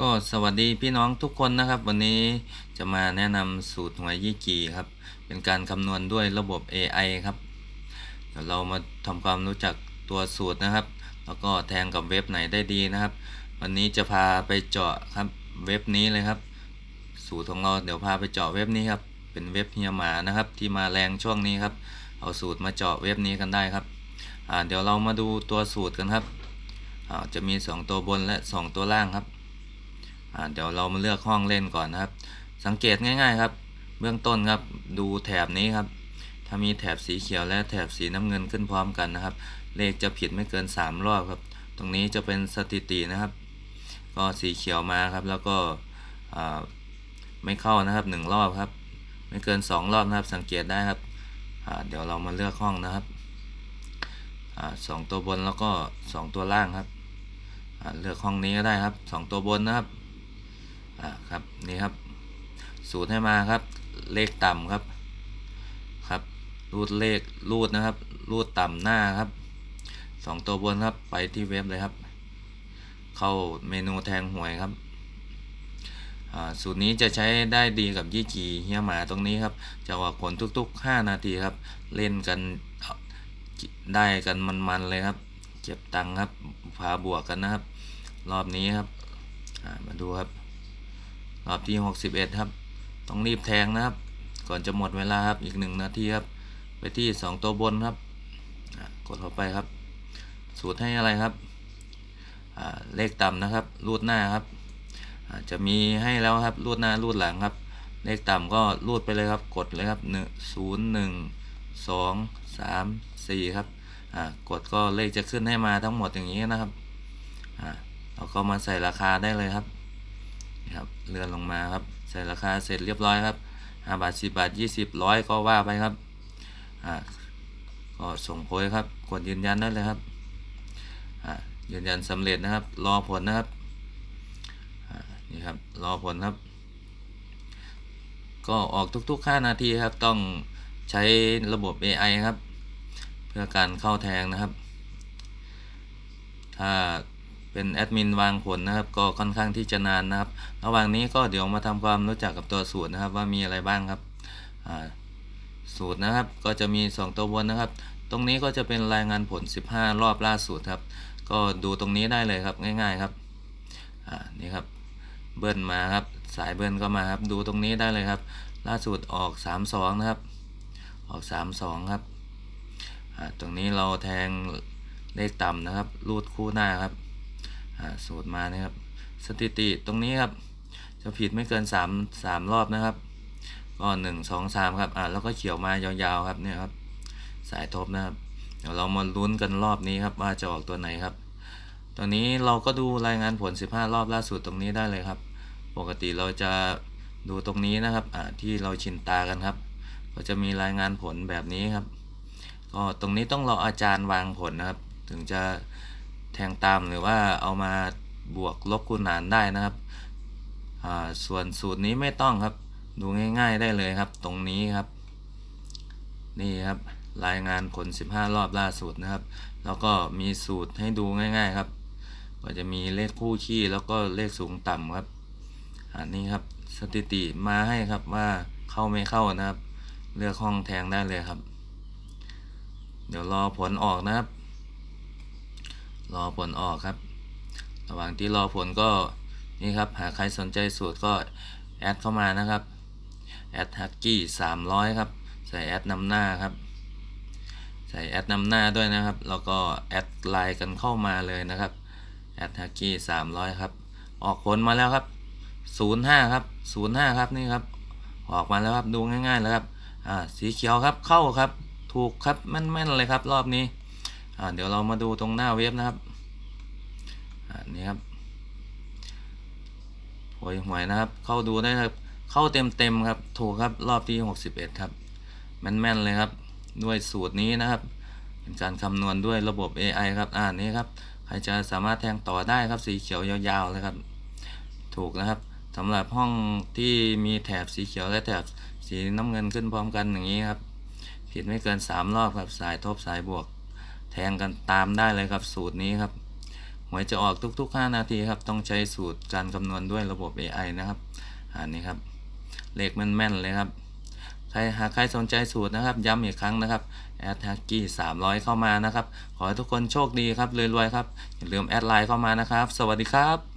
ก็สวัสดีพี่น้องทุกคนนะครับ วันนี้จะมาแนะนำสูตรหวยยี่กีครับ เป็นการคำนวณด้วยระบบ AI ครับ เดี๋ยวเรามาทำความรู้จักตัวสูตรนะครับ แล้วก็แทงกับเว็บไหนได้ดีนะครับ วันนี้จะพาไปเจาะครับเว็บนี้เลยครับ สูตรของเราเดี๋ยวพาไปเจาะเว็บนี้ครับ เป็นเว็บเฮียหมานะครับ ที่มาแรงช่วงนี้ครับ เอาสูตรมาเจาะเว็บนี้กันได้ครับอ่าเดี๋ยวเรามาดูตัวสูตรกันครับอ่าจะมี 2 ตัวบนและ 2 ตัวล่างครับ เดี๋ยวเรามาเลือกห้องเล่นก่อนนะครับ สังเกตง่าย ๆ ครับ เบื้องต้นครับดูแถบนี้ครับ ถ้ามีแถบสีเขียวและแถบสีน้ำเงินขึ้นพร้อมกันนะครับ เลขจะผิดไม่เกิน 3 รอบครับ ตรงนี้จะเป็นสถิตินะครับ ก็สีเขียวมาครับ แล้วก็ไม่เข้านะครับ 1 รอบครับ ไม่เกิน 2 รอบนะครับ สังเกตได้ครับเดี๋ยวเรามาเลือกห้องนะครับสองตัวบนแล้วก็ 2 ตัวล่างครับเลือกห้องนี้ก็ได้ครับ 2 ตัวบนนะครับ อ่าครับนี่ครับสูตรให้มาครับ เลขต่ำครับครับ รูดเลขรูดนะครับ รูดต่ำหน้าครับสองตัวบนครับไปที่เว็บเลยครับ เข้าเมนูแทงหวยครับอ่าสูตรนี้จะใช้ได้ดีกับยี่กีเฮียหมาตรงนี้ครับจะออกผลทุกๆ 5 นาทีครับ เล่นกันได้กันมันๆเลยครับ เก็บตังค์ครับพาบวกกันนะครับ รอบนี้ครับมาดูครับ รอบที่ 61 ครับ ต้องรีบแทงนะครับ ก่อนจะหมดเวลาครับ อีก 1 นาทีครับ ไปที่ 2 ตัวบนครับ กดเข้าไปครับ สูตรให้อะไรครับ เลขต่ำนะครับ รูดหน้าครับ จะมีให้แล้วครับ รูดหน้า รูดหลังครับ เลขต่ำก็รูดไปเลยครับ กดเลยครับหนึ่งศูนย์หนึ่งสองสามสี่ครับ กดก็เลขจะขึ้นให้มาทั้งหมดอย่างนี้นะครับเราก็มาใส่ราคาได้เลยครับ ครับเลื่อนลงมาครับ ใส่ราคาเสร็จเรียบร้อยครับห้าบาทสิบาทยี่สิบร้อยก็ว่าไปครับอ่าก็ส่งโพยครับกดยืนยันได้เลยครับอ่ายืนยันสำเร็จนะครับ รอผลนะครับอ่านี่ครับรอผลครับ ก็ออกทุกๆ 5 นาทีครับต้องใช้ระบบ AI ครับ เพื่อการเข้าแทงนะครับ ถ้า เป็นแอดมินวางผลนะครับ ก็ค่อนข้างที่จะนานนะครับ ระหว่างนี้ก็เดี๋ยวมาทำความรู้จักกับตัวสูตรนะครับ ว่ามีอะไรบ้างครับสูตรนะครับ ก็จะมี 2 ตัวบนนะครับ ตรงนี้ก็จะเป็นรายงานผล 15 รอบล่าสุดครับ ก็ดูตรงนี้ได้เลยครับง่าย ๆครับนี่ครับเบิ้ลมาครับสายเบิ้ลก็มาครับ ดูตรงนี้ได้เลยครับ ล่าสุดออก 32 นะครับ ออก 32 ครับตรงนี้เราแทงเลขต่ำนะครับ รูดคู่หน้าครับ สูตรมานี่ครับ สถิติตรงนี้ครับ จะผิดไม่เกิน 3 3 รอบนะครับก็1 2 3ครับอ่าแล้วก็เขียวมายาวๆครับเนี่ยครับ สายทบนะครับเดี๋ยวเรามาลุ้นกันรอบนี้ครับว่าจะออกตัวไหนครับตอนนี้เราก็ดูรายงานผล 15 รอบล่าสุดตรงนี้ได้เลยครับ ปกติเราจะดูตรงนี้นะครับอ่าที่เราชินตากันครับ ก็จะมีรายงานผลแบบนี้ครับ ก็ตรงนี้ต้องรออาจารย์วางผลนะครับ ถึงจะ แทงตามหรือว่าเอามาบวกลบคูณหารได้นะครับส่วนสูตรนี้ไม่ต้องครับ ดูง่าย ๆได้เลยครับ ตรงนี้ครับ นี่ครับรายงานผล 15 รอบล่าสุดนะครับ แล้วก็มีสูตรให้ดูง่าย ๆครับ ก็จะมีเลขคู่ขี้แล้วก็เลขสูงต่ำครับ อันนี้ครับสถิติมาให้ครับว่าเข้าไม่เข้านะครับ เลือกห้องแทงได้เลยครับ เดี๋ยวรอผลออกนะครับ รอผลออกครับ ระหว่างที่รอผลก็นี่ครับ หากใครสนใจสูตรก็แอดเข้ามานะครับ แอดฮักกี้สามร้อยครับ ใส่แอดนำหน้าครับ ใส่แอดนำหน้าด้วยนะครับ แล้วก็แอดไลน์กันเข้ามาเลยนะครับ แอดฮักกี้สามร้อยครับ ออกผลมาแล้วครับศูนย์ห้าครับศูนย์ห้าครับนี่ครับ ออกมาแล้วครับ ดูง่ายๆแล้วครับ อ่า สีเขียวครับ เข้าครับ ถูกครับ แม่นๆเลยครับ รอบนี้ เดี๋ยวเรามาดูตรงหน้าเว็บนะครับอ่านี่ครับหวยหวยนะครับ เข้าดูได้ครับ เข้าเต็มๆครับ ถูกครับ รอบที่ 61 ครับ แม่นๆเลยครับ ด้วยสูตรนี้นะครับ เป็นการคำนวณด้วยระบบ AI ครับ อ่านี้ครับ ใครจะสามารถแทงต่อได้ครับ สีเขียวยาวๆเลยครับ ถูกนะครับสำหรับห้องที่มีแถบสีเขียวและแถบสีน้ำเงินขึ้นพร้อมกันอย่างนี้ครับ ผิดไม่เกิน 3 รอบครับ สายทบสายบวก แทงกันตามได้เลยครับสูตรนี้ครับหวยจะออกทุกๆ 5 นาทีครับ ต้องใช้สูตรการคำนวณด้วยระบบ AI นะครับ อันนี้ครับ เลขแม่นๆเลยครับใครหากใครสนใจสูตรนะครับ ย้ำอีกครั้งนะครับแอดแท็กกี้300 เข้ามานะครับ ขอให้ทุกคนโชคดีครับรวยๆครับอย่าลืมแอดไลน์เข้ามานะครับ สวัสดีครับ